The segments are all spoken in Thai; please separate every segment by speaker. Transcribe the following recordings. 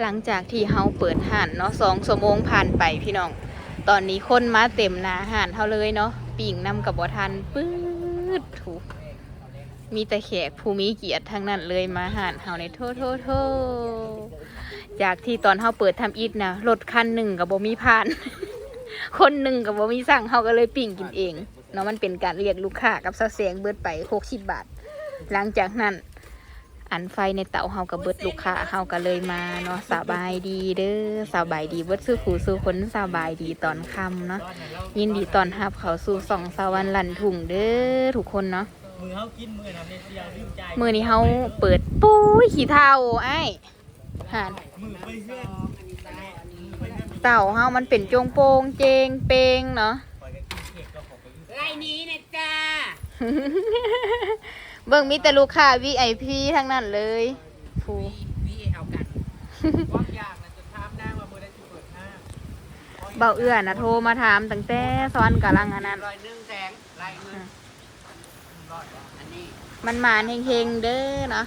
Speaker 1: หลังจากที่เฮาเปิดห่านเนาะสองชั่วโมงผ่านไปพี่น้อง ตอนนี้คนมาเต็มหนาห่านเฮาเลยเนาะปิ่งนำกับบ่ทันปื๊ดถูกมีแต่แขกภูมิเกียรติทั้งนั้นเลยมาห่านเฮาในโทษโทษโทษจากที่ตอนเฮาเปิดทำอิฐนะรถคันหนึ่งกับบ่มีผ่าน คนหนึ่งกับบ่มีสั่งเฮาก็เลยปิ่งกินเองเนาะมันเป็นการเรียกลูกค้ากับซาเสียงเบิดไป60บาท หลังจากนั้น อันไฟในเตาเฮากับเบิดลูกค้าเฮาก็เลยมาเนาะสบายดีเด้อสบายดีเบิดสู้ขู่สู้คนสบายดีตอนค่ำเนาะยินดีตอนรับเขาสู่สองสวรรค์ลันถุงเด้อทุกคนเนาะ
Speaker 2: มือเขากินมือนะเม็ดเดียวลืมใจ
Speaker 1: มือนี้เฮาเปิดปุ้ยขี้เท่าไอ้ายหาน
Speaker 2: มือไปเพื่อนมือไปเพื่อน
Speaker 1: เต่าเฮามันเป็นจงโปงเจงเปงเนาะ
Speaker 2: ปล่อยกันกินเค้กก็ของไปเพื่อน
Speaker 3: ไล่นี้นะจ้า
Speaker 1: เบิ่งมีแต่ลูกค้า VIP ทั้งนั้นเลยฟู
Speaker 3: วีเอากัน
Speaker 2: ว่างยากนะจะทามได้ว่ามือได้จะเปิดห้าง
Speaker 1: เบาเอื้อนะโทรมาถามตั้งแต่ซ้อนกำลังอันนั้น
Speaker 3: รอยหนึ่งแสงไล่เงินอันนี้
Speaker 1: มันหมานเฮงๆเด้อเนาะ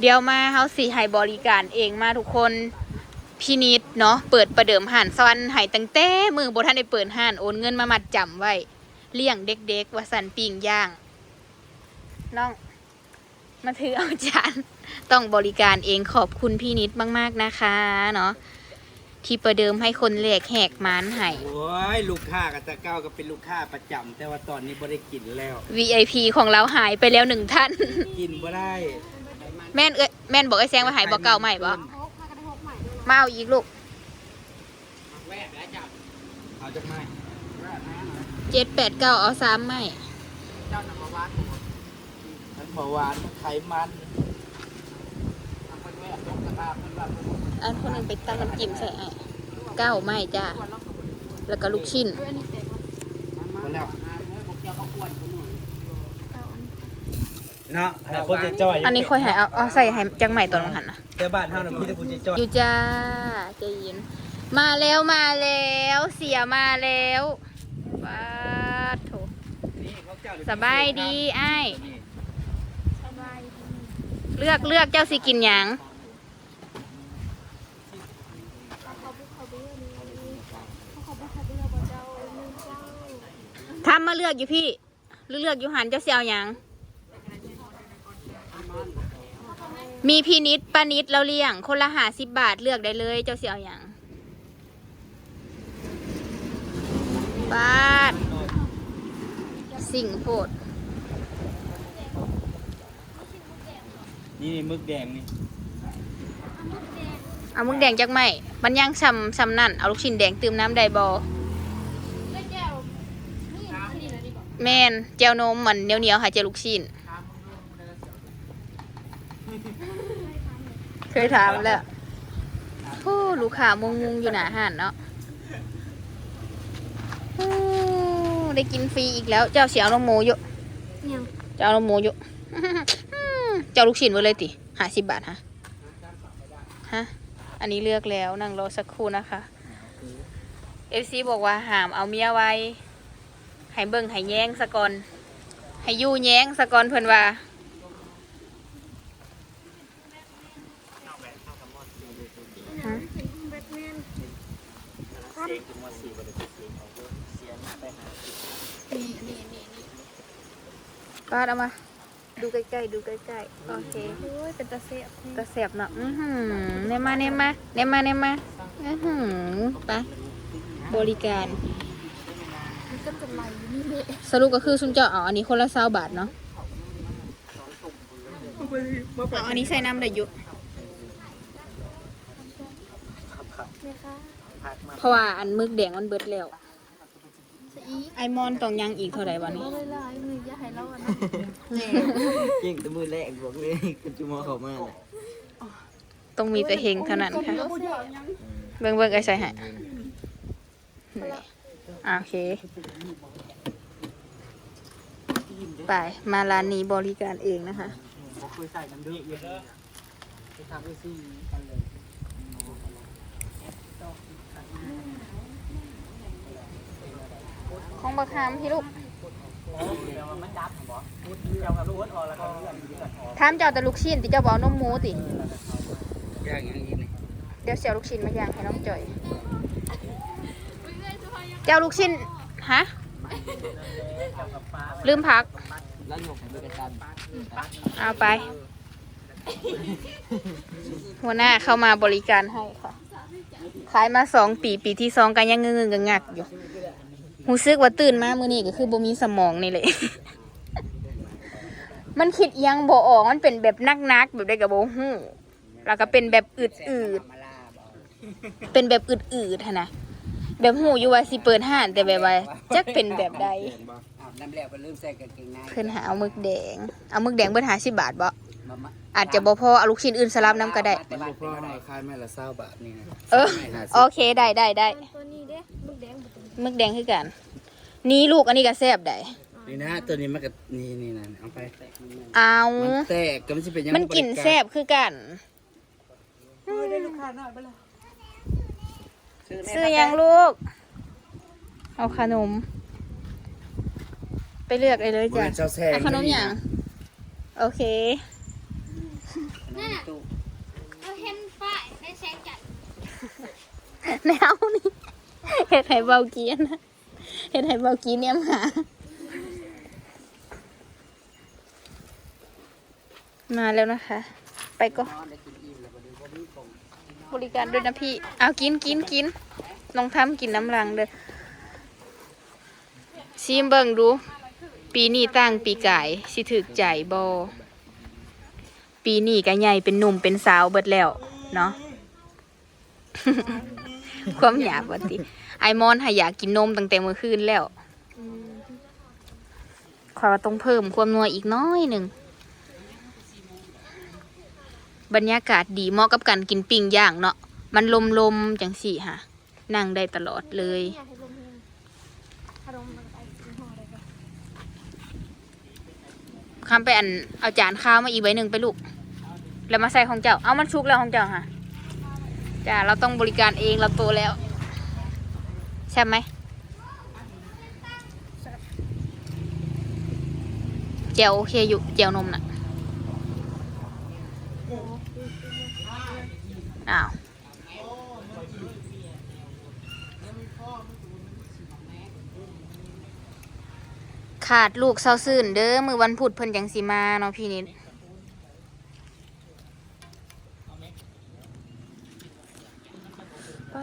Speaker 1: เดี๋ยวมาเฮาสิให้บริการเองมาทุกคนพี่นิดเนาะเปิดประเดิมห่านซอนให้ตั้งแต่มือบ่ทันได้เปิดห่านโอนเงินมามัดจำไว้ เลี้ยงเด็กๆว่าสันปิ่งย่าง น้องมาถือเอาจานต้องบริการเองขอบคุณพี่นิดมากๆนะคะเนาะที่ประเดิมให้คนแหลกแหกมานให้
Speaker 4: โอ้ยลูกค้ากับตะเก้าก็เป็นลูกค้าประจำแต่ว่าตอนนี้บ่ได้กินแล้ว
Speaker 1: VIP ของเราหายไปแล้วหนึ่งท่าน
Speaker 4: กินบ่ได้
Speaker 1: แม่นเอ้ยแม่นบอกไอ้แซงว่าหายบอกเก่าใหม่บ่มาเอาอีกลูก
Speaker 3: แวบแล้วจับ
Speaker 4: เอาจากไม้
Speaker 1: เจ็ดแปดเก้าเอาสามใหม่
Speaker 3: เจ้านำมาวัด
Speaker 4: ทั้งเบาหวานไขมัน
Speaker 3: ทำคนแวบลงกระตาเพิ่นว่า
Speaker 1: อันคนหนึงไปตั้งน้ำจิ้มใส่ไอ้เก้าใหม่จ้าแล้วก็ลูกชิ้น
Speaker 4: มาแล้ว
Speaker 3: พวกเจ้าก็ควรคนหนึ่ง
Speaker 4: เนาะ
Speaker 2: แต่คนจะจ่อย
Speaker 1: อันนี้ค่อยใหายเอาเอาใส่ให้จังใหม่ตอนหันนะ
Speaker 4: แต่บ้านเฮาน่ะมีแต่ผู้ใจจ้อย
Speaker 1: อยู่จ้าใจเย็นมาแล้วมาแล้ว เสียมาแล้วว้าโถ
Speaker 4: นี่ของเจ้าเดี๋ว
Speaker 1: สบายดีไอ้าย เลือกเลือกเจ้าสิกินหยังทำมาเลือกอยู่พี่ เลือกอยู่หันเจ้าเสียวหยังมีพี่นิดป้านิดเราเลี้ยง คนละหาสิบบาทเลือกได้เลย เจ้าเสียวหยังบาทสิ่งโพด
Speaker 4: นี่นี่มึกแดงนี่
Speaker 1: เอามึกแดงจากไหมมันย่างซ้ำซ้ำนั่นเอาลูกชิ้นแดงตื่มน้ำไดบอแมนเจียวนมมันเหนียวเหนียวๆหาเจียวลูกชิ้น เคยถามแล้วโอ้ลูกค้ามุงมุงๆอยู่หนาหันเนาะโอ้ได้กินฟรีอีกแล้ว เจ้าเสียวนมหมูอยู่เจ้าเอานมหมูอยู่ เจ้าลูกชิ้นไว้เลยติหาสิบบาทฮะฮะอันนี้เลือกแล้วนั่งรอสักครู่นะคะเอฟซีบอกว่าหามเอาเมียไว้ให้เบิ่งให้แย้งสะกอนให้ยู่แย้งสะกอนเพิ่นว่าฮะ
Speaker 4: เสียงขึ้นมาสี่บ่ได้เสียงออกเด้อเสียงไปหา
Speaker 1: ก็เอามา ดูใกล้ๆดูใกล้ๆโอเค
Speaker 5: โอ้ยเป็นตาเสียบ
Speaker 1: ตะเสียบเนาะอือหือเนมาเนมาเนมาเนมาอือหือไปบริการ
Speaker 5: มันก็จะไหลนี่แหละ
Speaker 1: สรุปก็คือซุนเจ้าเอาอันนี้คนละเศร้าบาทเนาะเอาอันนี้ใส่น้ำได้อยู่
Speaker 5: เนี่ยค่ะ
Speaker 1: เพราะว่าอันมึกแดงมันเบิดแล้ว
Speaker 5: สะอี
Speaker 1: ไอมอนต้องยังอีกเท่าไหร่วะนี่
Speaker 5: ก็เลยลายมืออย่าให้เราอันนั้น
Speaker 4: เก่งแต่มือแรกบอกเลยคุณจุมอเข้ามาน่ะ
Speaker 1: ต้องมีแต่เฮงเท่านั้นค่ะ เบิ่งเบิ่งไอใส่ให้อะโอเค ไป มาร้านนี้บริการเองนะคะ
Speaker 4: บ่เคยใส่น้ำเด้อเยอะไปทำไปซี่กันเลย
Speaker 1: ของบักฮามพี่ลูก
Speaker 2: แต่ว่ามันดับบ่เจ้ากับลูกออกแล้วก็เลื่อนเลื่อนออก
Speaker 1: ถามเจ้าแต่ลูกชิ้นติเจ้าบอกนมหมูติ
Speaker 4: ย่างอย่างนี้นี่
Speaker 1: เดี๋ยวเสียวลูกชิ้นมาย่างให้น้องจอย เจ้าลูกชิ้นฮะลืมพัก
Speaker 3: แล้วหยกให้ดูกัน
Speaker 1: เอาไป หัวหน้าเข้ามาบริการให้ค่ะ ขายมาสองปีปีที่สองกันยังงึงๆกังักๆอยู่ หูซึกว่าตื่นมามื้อนี้ก็คือบ่มีสมองนี่เลย มันคิดอิหยังบ่ออกมันเป็นแบบนักๆแบบได้กับบ่ฮู้แล้วก็เป็นแบบอืด
Speaker 3: มาลาบอก
Speaker 1: ๆเป็นแบบอืดๆหั้นนะ แบบหูอยู่ว่าสิเปิดห้านแต่แบบว่าจักเป็นแบบใด
Speaker 3: อาบน้ำแล้วก็ลืมใส่กางเกงใน
Speaker 1: เพิ่นหาเอามึกแดง เอามึกแดงเบิด50บาทบ่
Speaker 3: มามา
Speaker 1: อาจจะบ่พอเอาลูกชิ้นอื่นสลับน้ำก็ได้
Speaker 4: มันบ่พอมาขายแม่ละ20บาทนี่นะ
Speaker 1: เออโอเคได้ได้ได้
Speaker 5: ตัวนี้ มึกแดง
Speaker 1: คือกัน นี่ลูกอันนี้ก็แซ่บได้
Speaker 4: นี่นะตัวนี้มันก็นี่นี่นะเอาไป
Speaker 1: เอา
Speaker 4: มันแตกก็มันสิเป็นยัง
Speaker 1: มันกลิ่นแซ่บคือกัน
Speaker 3: ได้ลูกค้าหน่อยไปเลย
Speaker 1: ซื้อยังลูก เอาขนม ไปเลือกเลยเลย
Speaker 4: บ่
Speaker 1: จ้ะ
Speaker 4: เป็นเจ้าแซง
Speaker 1: เอาขนมอย่างโอเค
Speaker 3: ตู้
Speaker 5: เราเห็นป้ายได้แสงจัด
Speaker 1: แนวนี่ เห็ดไห่เบากีนนะเห็ดไห่เบากีเนี่ยหามาแล้วนะคะ ไปก็บริการด้วยนะพี่ เอากินกินกินลองทำกินน้ำรังเด้อชิมเบิ่งดู ปีนี้ตั้งปีไกายสิถึกใจบอปีนี้ก็ใหญ่เป็นหนุ่มเป็นสาวเบิดแล้ว เนาะ ความอยากวันติไอมอนหาอยากกินนมตั้งแต่เมื่อคืนแล้วขอยว่าต้องเพิ่มความนัวอีกน้อยหนึ่ง บรรยากาศดีเหมาะกับการกินปิ้งย่างเนาะมันลมลมๆจังสี่ค่ะ นั่งได้ตลอดเลย
Speaker 5: อยากให้ามไปกินห่อได้ปะ
Speaker 1: คำไปอันเอาจานข้าวมาอีกใบหนึ่งไปลูก แล้วมาใส่ของเจ้า เอามันชุกแล้วของเจ้าค่ะ จ้าเราต้องบริการเองเราโตแล้ว ใช่ไหมเจียวโอเคอยู่เจียวนมน่ะอ้าวขาดลูกเศร้าซื่นเด้อมือวันพุธเพิ่นจังสิมาเนาะพี่นิดป้า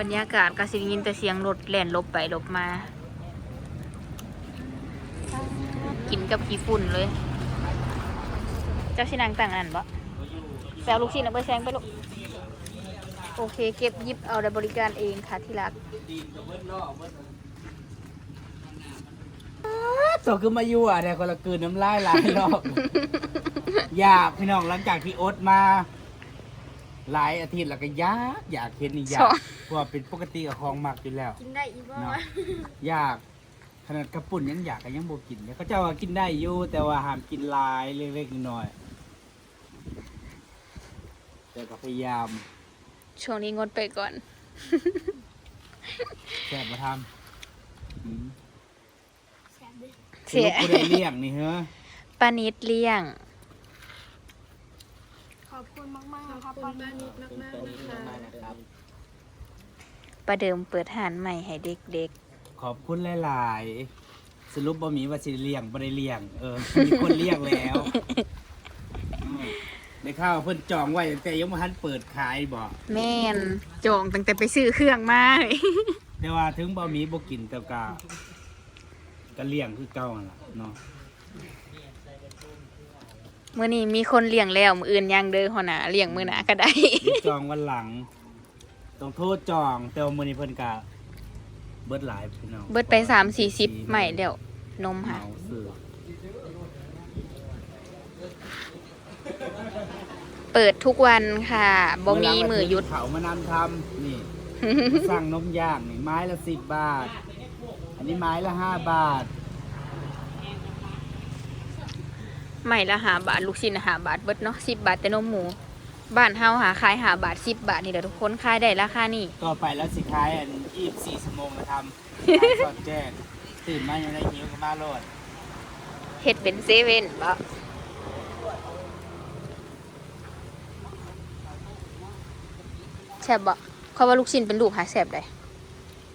Speaker 1: บรรยากาศก็สิได้ยินแต่เสียงรถแล่นลบไปลบมา กินกับกี่ฝุ่นเลย เจ้าชินังต่างอันบ่แซวลูกชิ้นเอาไปแซงไปลูก โอเค เก็บหยิบเอาได้บริการเองค่ะที่รัก
Speaker 4: ตัวคือมาอยู่อะแต่คนละกลืนน้ำลายหลายรอบอยากพี่น้องหลังจากที่อดมา หลายอาทิตย์แล้วก็อยากอยากเห็นนี่อยา
Speaker 1: ช
Speaker 4: ก
Speaker 1: อบ
Speaker 4: เพราะว่าเป็นปกติกับของหมักอยู่แล้ว
Speaker 5: กินได้อีกบ่
Speaker 4: เนาะอยากขนาดกระปุ่นยังอยากก็ยังบ่กินเนี่ยเขาเจ้าว่ากินได้อยู่แต่ว่าห้ามกินหลายเล็กๆน้อยๆแต่ก็พยายาม
Speaker 1: ช่วงนี้งดไปก่อน
Speaker 4: แซ่บมาทำอืม
Speaker 5: แสนเด้อ
Speaker 1: เสีย
Speaker 4: ลูกผู้ใดเลี้ยงนี่เฮ้อ
Speaker 1: ปานิดเลี้ยง
Speaker 5: ข อบคุณมากๆนะครับป้านิดมากๆนะคะ
Speaker 3: นะครับ
Speaker 1: ประเดิมเปิดหานใหม่ให้เด็ก
Speaker 4: ขอบคุณหลายๆ สรุปบ่มีว่าสิเลี้ยงบ่ได้เลี้ยง เออ มีคนเลี้ยงแล้วอืมได้ข่าวว่าเพิ่นจองไว้ตั้งแต่ยังบ่ทันเปิดขายบ่
Speaker 1: ๆ แม่นจองตั้งแต่ไปซื้อเครื่องมา
Speaker 4: แต่ว่าถึงบ่มีบ่กินแต่ก็ก็เลี้ยงคือเก่าหั่นล่ะเนาะ
Speaker 1: มื้อนี้มีคนเลี้ยงแล้ว มื้ออื่นยังเด้อหัวหน้าเลี้ยงมื้อหน้าก็ได้
Speaker 4: มีจองวันหลัง ต้องโทษจองแต่ว่ามื้อนี้เพิ่นก็เบิดหลายพี่น้อง
Speaker 1: เบิดไปสามสี่สิบใหม่เดี๋ยวนม
Speaker 4: เห
Speaker 1: ค่ะ
Speaker 4: มาซื้อ
Speaker 1: ปเปิดทุกวันค่ะบ่มีมือหยุด
Speaker 4: เขามานำทำนี่ สั่งนมย่างนี่ไม้ละสิบบาท อันนี้ไม้ละห้าบาท
Speaker 1: ใหม่ละหาบาทลูกชิ้นหาบาทเบิดเนาะสิบบาทแต่นมหมู บ้านเฮาหาขายหาบาทสิบบาทนี่แหละทุกคนขายได้ราคานี่
Speaker 4: ต่อไปแล้วสิค้ายอันยี่สิบสี่ชั่วโมงมาทำขายสอดแจ้งตื่นมายังได้หิวก็มาโลด
Speaker 1: เฮ็ดเป็นเซเว่นบ่แซ่บบ่เขาว่าลูกชิ้นเป็นลูกหาแซ่บได้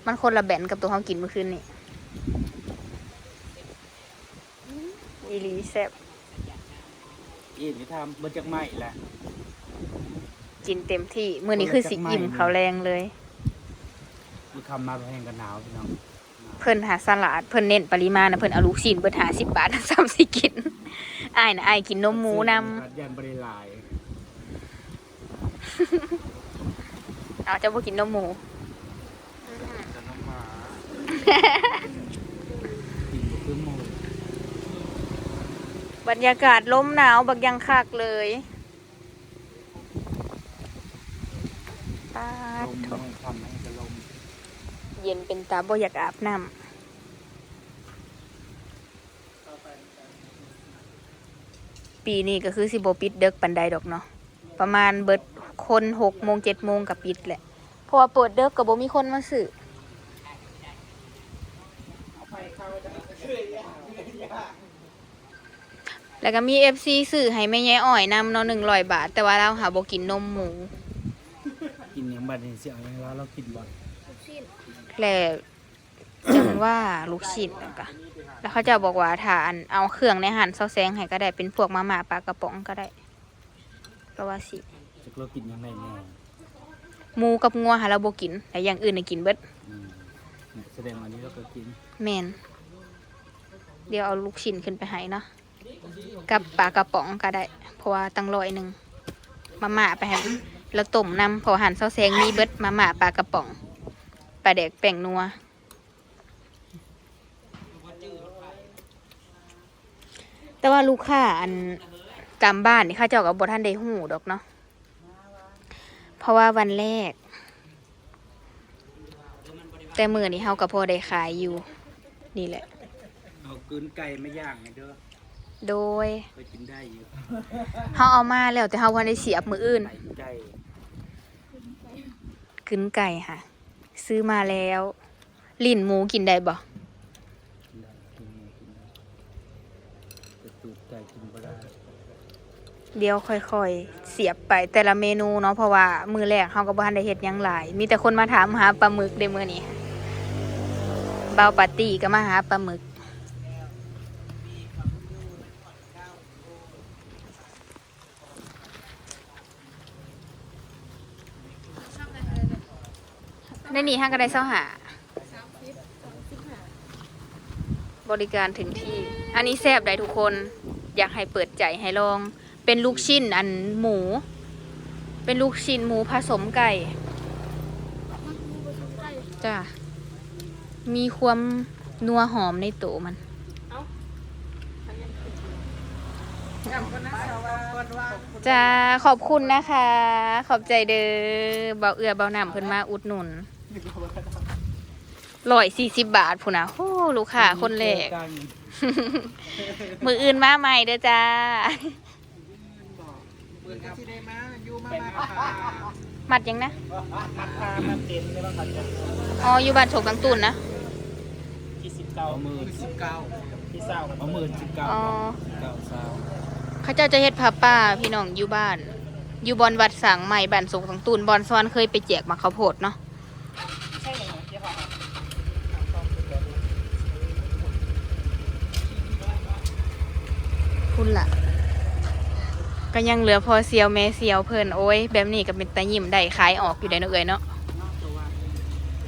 Speaker 1: มันคนละแบนกับตัวเฮากินเมื่อคืนนี่อีหลีแซ่บ
Speaker 4: อีนี่ทำเบิดจากไม้แหละ
Speaker 1: กินเต็มที่มื้อนี้คือสิอิ่มเขาวแรงเลย
Speaker 4: มีคำมาแพงกันหนาวพี่น้อง
Speaker 1: เพิ่นหาสลัดเพิ่นเน้นปริมาณนะเพิ่นเอาลูกชิ้นเบิดหาสิบบาทซ้ำสิกินอ้ายนะอ้ายกินนมหมูนำ
Speaker 4: ยันบริลาย
Speaker 1: เอาจะบ่กินนมหมู
Speaker 4: จะน้ำหมากินคือหมู
Speaker 1: บรรยากาศลมหนาวบักยังคักเลยปา
Speaker 4: ล
Speaker 1: ด
Speaker 4: ม
Speaker 1: โถ
Speaker 4: ไม่ทำให้กระลม
Speaker 1: เย็นเป็นตาบ่อยากอาบน้ำปีนี้ก็คือสิบ่ปิดเด็กปันใดดอกเนาะประมาณเบิดคนหกโมงเจ็ดโมงกับปิดแหละเพราะว่าเปิดเด็กก็บ่มีคนมาซื้อ แล้วก็มีเอฟซีซื้อให้แม่ยายอ้อยนำเนาะหนึ่งร้อยบาท แต่ว่าเราหาบ่กินนมหมู
Speaker 4: กินอย่างบัดนี้เสียงอย่างเราเรากินบ่อย
Speaker 5: ลูกชิ้น
Speaker 1: แล้วจังว่าลูกชิ้นนั่นก็แล้วเขาจะบอกว่าถ้าอันเอาเครื่องในหั่นซอสแซงให้ก็ได้เป็นพวกมาม่าปลากระป๋องก็ได้ก็ว่าสิ
Speaker 4: จะเรากินยังไงแน่
Speaker 1: หมูกับงัวหาเราบ่กินแต่อย่างอื่นน่ะกินเบิด
Speaker 4: อืมเนี่ยแสดงวันนี้เราก็กิน
Speaker 1: แม่นเดี๋ยวเอาลูกชิ้นขึ้นไปให้เนาะ กับปลากระป๋องก็ได้ เพราะว่าตั้งร้อยหนึ่งมาม่าไปให้แล้วต้มนำพอหั่นซอสแซงมีเบิดมาม่าปลากระป๋องปลาแดกแป้งนัว แต่ว่าลูกค้าอันตามบ้านนี่ข้าเจ้ากับบท่านได้หูดอกเนาะเพราะว่าวันแรก แต่มือนี้เฮากับพอได้ขายอยู่ นี่แหละ
Speaker 4: เอากืนไก่ไม่ย่างไงเด้อ
Speaker 1: โดย
Speaker 4: เคยกินได้อยู่
Speaker 1: เฮาเอามาแล้วแต่เฮาวันได้เสียบมืออื่น
Speaker 4: ไก่ไก่
Speaker 1: กึนไก่ค่ะ ซื้อมาแล้ว ลิ้นหมูกินได้บ่
Speaker 4: กินได้กินหมูกินได้แต่ตูดไก่กินบ่ได้
Speaker 1: เดี๋ยวค่อยๆ เสียบไปแต่ละเมนูเนาะเพราะว่ามือแรกเฮาก็บ่ทันได้เฮ็ดหยังหลาย มีแต่คนมาถามหาปลาหมึกเด้มื้อนี้เบาปาร์ตี้ก็มาหาปลาหมึก ในนี้ห้างก็ได้เสาหาบริการถึงที่ อันนี้แซบได้ทุกคน อยากให้เปิดใจให้ลอง เป็นลูกชิ้นอันหมู เป็นลูกชิ้นหมูผสมไก่ จ้ะ มีความนัวหอมในโตมันจ้าขอบคุณนะคะ ขอบใจเด้อเบาเอือเบาหนำเพิ่นมาอุดหนุน ร้อยสี่สิบบาทพูนนะโอ้ลูกค้าคนแรก
Speaker 4: เจอกัน
Speaker 1: มืออื่นมาใหม่เด้อจ้า
Speaker 2: เปิดกันที่ได้มาอยู่มามาพา
Speaker 1: มัดยังนะ
Speaker 2: มาพามาเต็มเลยว่าเขาจะ
Speaker 1: อ๋อ อยู่บ้านโฉกตังตุนนะ
Speaker 2: ที่สิบเก้า
Speaker 4: เอาหมื่น
Speaker 2: สิบเก้าที่เศร้า
Speaker 4: เอาหมื่นสิบเก้า
Speaker 1: อ๋อ
Speaker 4: เก้าสาว
Speaker 1: เขาเจ้าจะเฮ็ดผ้าป่าพี่น้องอยู่บ้าน อยู่บอนวัดสังใหม่บ้านโฉกตังตุนบอนซอนเคยไปแจกมาข้าวโพดเนาะ
Speaker 2: ใช่ไหมเจ๊ค่ะุ
Speaker 1: ณล่ะก็ยังเหลือพอเซียวแม่เซียวเพิ่นโอ้ยแบบนี้ก็เป็นตายิ้มได้ขายออกอยู่ได้เนาะเอ้ยเนาะ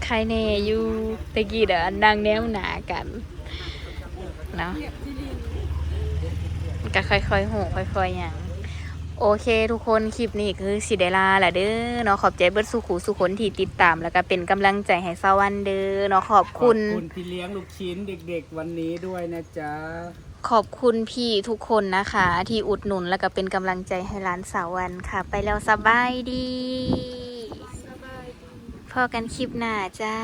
Speaker 1: ใครแน่อยู่ตะกี้เด้อนั่งแนวหนากันเนาะก็ค่อยๆหูค่อยๆหยังโอเคทุกคนคลิปนี้คือสิได้ลาแหละเด้อเนาะขอบใจเบิร์ดสุขูสุคนที่ติดตาม แล้วก็เป็นกำลังใจให้สวันเด้อเนาะขอบคุณ
Speaker 4: ขอบคุณที่เลี้ยงลูกชิ้นเด็ก ๆ วันนี้ด้วยนะจ๊ะ
Speaker 1: ขอบคุณพี่ทุกคนนะคะ ที่อุดหนุนแล้วก็เป็นกำลังใจให้ร้านสาววันค่ะ ไปแล้วสบายดี
Speaker 5: สบายดี
Speaker 1: พอกันคลิปหน้าจ้า